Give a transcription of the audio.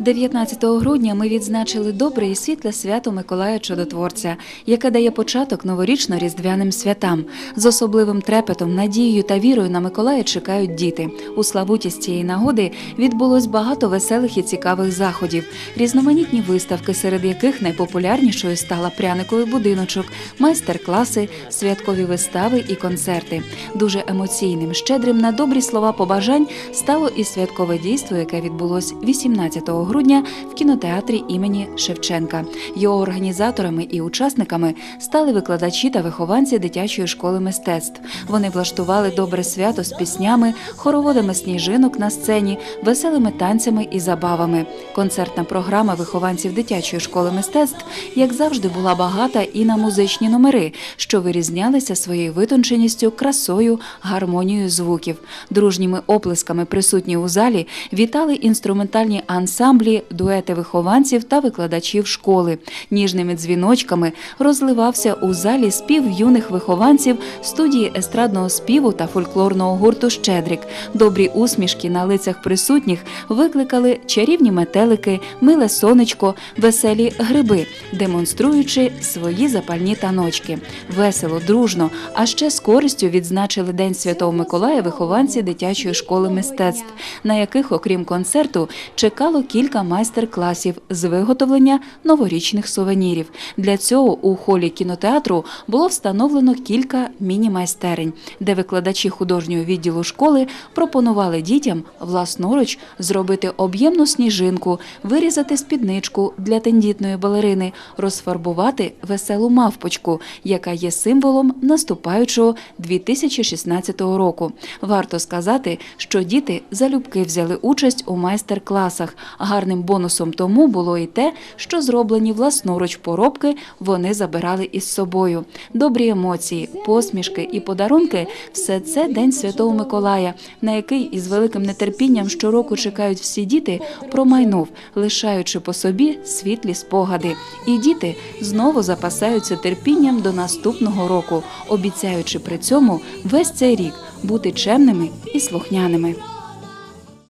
19 грудня ми відзначили добре і світле свято Миколая Чудотворця, яке дає початок новорічно-різдвяним святам. З особливим трепетом, надією та вірою на Миколая чекають діти. У Славуті з цієї нагоди відбулось багато веселих і цікавих заходів, різноманітні виставки, серед яких найпопулярнішою стала пряниковий будиночок, майстер-класи, святкові вистави і концерти. Дуже емоційним, щедрим на добрі слова побажань стало і святкове дійство, яке відбулось 18 грудня в кінотеатрі імені Шевченка. Його організаторами і учасниками стали викладачі та вихованці дитячої школи мистецтв. Вони влаштували добре свято з піснями, хороводами сніжинок на сцені, веселими танцями і забавами. Концертна програма вихованців дитячої школи мистецтв, як завжди, була багата і на музичні номери, що вирізнялися своєю витонченістю, красою, гармонією звуків. Дружніми оплесками присутні у залі вітали інструментальні ансамблі, дуети вихованців та викладачів школи. Ніжними дзвіночками розливався у залі спів юних вихованців студії естрадного співу та фольклорного гурту Щедрик. Добрі усмішки на лицях присутніх викликали чарівні метелики, миле сонечко, веселі гриби, демонструючи свої запальні таночки. Весело, дружно, а ще з користю відзначили День Святого Миколая вихованці дитячої школи мистецтв, на яких, окрім концерту, чекало кілька майстер-класів з виготовлення новорічних сувенірів. Для цього у холі кінотеатру було встановлено кілька міні-майстерень, де викладачі художнього відділу школи пропонували дітям власноруч зробити об'ємну сніжинку, вирізати спідничку для тендітної балерини, розфарбувати веселу мавпочку, яка є символом наступаючого 2016 року. Варто сказати, що діти залюбки взяли участь у майстер-класах. Гарним бонусом тому було і те, що зроблені власноруч поробки вони забирали із собою. Добрі емоції, посмішки і подарунки все це День Святого Миколая, на який із великим нетерпінням щороку чекають всі діти, промайнув, лишаючи по собі світлі спогади. І діти знову запасаються терпінням до наступного року, обіцяючи при цьому весь цей рік бути чемними і слухняними.